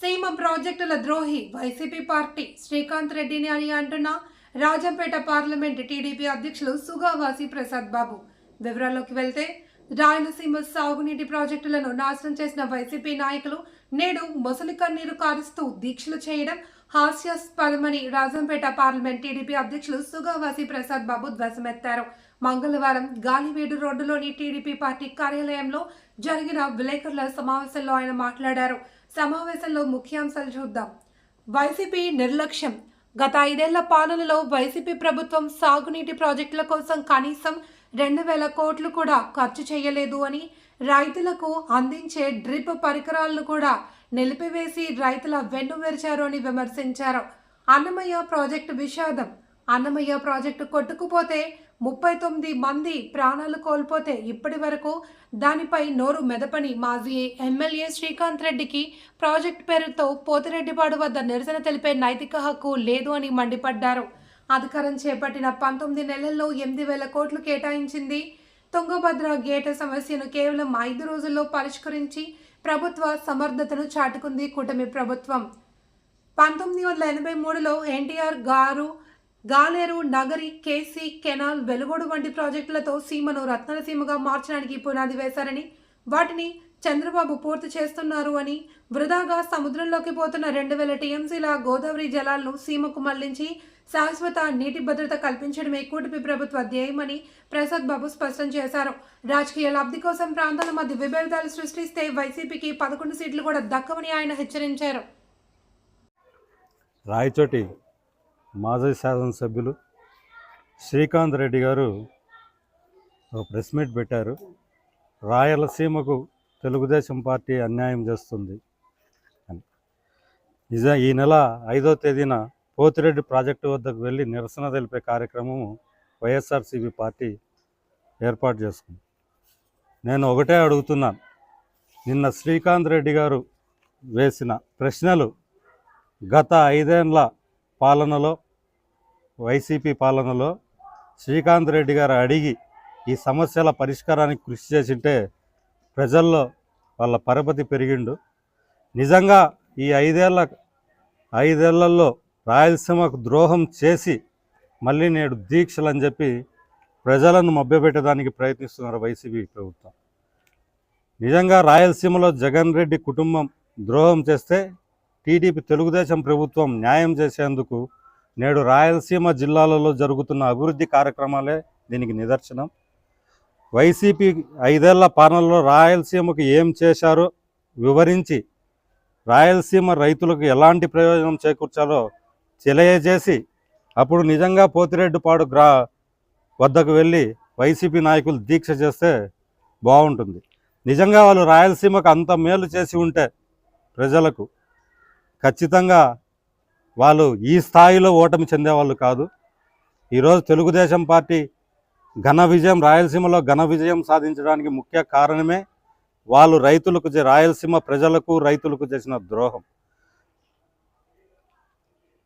సీమ ప్రాజెక్టుల ద్రోహి వైసీపీ పార్టీ శ్రీకాంత్ రెడ్డిని అని అంటున్న రాజంపేట పార్లమెంట్ టీడీపీ అధ్యక్షులు సుగావాసి ప్రసాద్ బాబు. వివరాల్లోకి వెళ్తే రాయలసీమ సాగునీటి ప్రాజెక్టులను నాశనం చేసిన వైసీపీ నాయకులు నేడు మొసలి కన్నీరు కారుస్తూ దీక్షలు చేయడం హాస్యాస్పదమని రాజంపేట పార్లమెంట్ టీడీపీ అధ్యక్షులు సుగావాసి ప్రసాద్ బాబు ధ్వజమెత్తారు. మంగళవారం గాలివేడు రోడ్డులోని టీడీపీ పార్టీ కార్యాలయంలో జరిగిన విలేకరుల సమావేశంలో ఆయన మాట్లాడారు. సమావేశంలో ముఖ్యాంశాలు చూద్దాం. వైసీపీ నిర్లక్ష్యం. గత ఐదేళ్ళ పాలనలో వైసీపీ ప్రభుత్వం సాగునీటి ప్రాజెక్టుల కోసం కనీసం రెండు వేల కోట్లు కూడా ఖర్చు చేయలేదు అని రైతులకు అందించే డ్రిప్ పరికరాలను కూడా నిలిపివేసి రైతుల వెన్నువిరిచారు అని విమర్శించారు. అన్నమయ్య ప్రాజెక్టు విషాదం. అన్నమయ్య ప్రాజెక్టు కొట్టుకుపోతే ముప్పై తొమ్మిది మంది ప్రాణాలు కోల్పోతే ఇప్పటి వరకు దానిపై నోరు మెదపని మాజీ ఎమ్మెల్యే శ్రీకాంత్ రెడ్డికి ప్రాజెక్ట్ పేరుతో పోతిరెడ్డిపాడు వద్ద నిరసన తెలిపే నైతిక హక్కు లేదు అని మండిపడ్డారు. అధికారం చేపట్టిన పంతొమ్మిది నెలల్లో ఎనిమిది వేల కోట్లు కేటాయించింది. తుంగభద్ర గేట సమస్యను కేవలం ఐదు రోజుల్లో పరిష్కరించి ప్రభుత్వ సమర్థతను చాటుకుంది కూటమి ప్రభుత్వం. పంతొమ్మిది వందల ఎనభై మూడులో ఎన్టీఆర్ గారు Galeru Nagari K C canal Velugodu వంటి ప్రాజెక్టులతో సీమను రత్నసీమగా మార్చడానికి పునాది వేశారని వాటిని చంద్రబాబు పూర్తి చేస్తున్నారు అని వృధాగా సముద్రంలోకి పోతున్న రెండు వేల టీఎంసీల గోదావరి జలాలను సీమకు మళ్ళించి శాశ్వత నీటి భద్రత కల్పించడమే కూటమి ప్రభుత్వ ధ్యేయమని ప్రసాద్ బాబు స్పష్టం చేశారు. రాజకీయ లబ్ధి కోసం ప్రాంతాల మధ్య విభేదాలు సృష్టిస్తే వైసీపీకి పదకొండు సీట్లు కూడా దక్కవని ఆయన హెచ్చరించారు. రాయచోటి మాజీ శాసనసభ్యులు శ్రీకాంత్ రెడ్డి గారు ప్రెస్ మీట్ పెట్టారు. రాయలసీమకు తెలుగుదేశం పార్టీ అన్యాయం చేస్తుంది అని. నిజ ఈ నెల ఐదో తేదీన పోతిరెడ్డి ప్రాజెక్టు వద్దకు వెళ్ళి నిరసన తెలిపే కార్యక్రమము వైఎస్ఆర్సీపీ పార్టీ ఏర్పాటు చేసుకుంది. నేను ఒకటే అడుగుతున్నాను. నిన్న శ్రీకాంత్ రెడ్డి గారు వేసిన ప్రశ్నలు గత ఐదేళ్ళ పాలనలో వైసీపీ పాలనలో శ్రీకాంత్ రెడ్డి గారు అడిగి ఈ సమస్యల పరిష్కారానికి కృషి చేసింటే ప్రజల్లో వాళ్ళ పరపతి పెరిగిండు. నిజంగా ఈ ఐదేళ్ళ ఐదేళ్ళలో రాయలసీమకు ద్రోహం చేసి మళ్ళీ నేడు దీక్షలు అని చెప్పి ప్రజలను మభ్యపెట్టడానికి ప్రయత్నిస్తున్నారు వైసీపీ ప్రభుత్వం. నిజంగా రాయలసీమలో జగన్ రెడ్డి కుటుంబం ద్రోహం చేస్తే టీడీపీ తెలుగుదేశం ప్రభుత్వం న్యాయం చేసేందుకు నేడు రాయలసీమ జిల్లాలలో జరుగుతున్న అభివృద్ధి కార్యక్రమాలే దీనికి నిదర్శనం. వైసీపీ ఐదేళ్ళ పాలనలో రాయలసీమకు ఏం చేశారో వివరించి రాయలసీమ రైతులకు ఎలాంటి ప్రయోజనం చేకూర్చాలో తెలియజేసి అప్పుడు నిజంగా పోతిరెడ్డిపాడు గ్రా వద్దకు వెళ్ళి వైసీపీ నాయకులు దీక్ష చేస్తే బాగుంటుంది. నిజంగా వాళ్ళు రాయలసీమకు అంత మేలు చేసి ఉంటే ప్రజలకు ఖచ్చితంగా వాళ్ళు ఈ స్థాయిలో ఓటమి చెందేవాళ్ళు కాదు. ఈరోజు తెలుగుదేశం పార్టీ ఘన విజయం రాయలసీమలో ఘన విజయం సాధించడానికి ముఖ్య కారణమే వాళ్ళు రైతులకు చే- రాయలసీమ ప్రజలకు రైతులకు చేసిన ద్రోహం.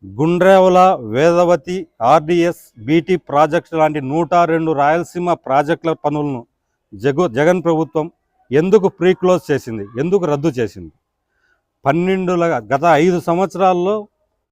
Gundrevula Vedavathi RDS BT project లాంటి నూట రెండు రాయలసీమ ప్రాజెక్టుల పనులను జగ జగన్ ప్రభుత్వం ఎందుకు ప్రీక్లోజ్ చేసింది? ఎందుకు రద్దు చేసింది? పన్నెండు గత ఐదు సంవత్సరాల్లో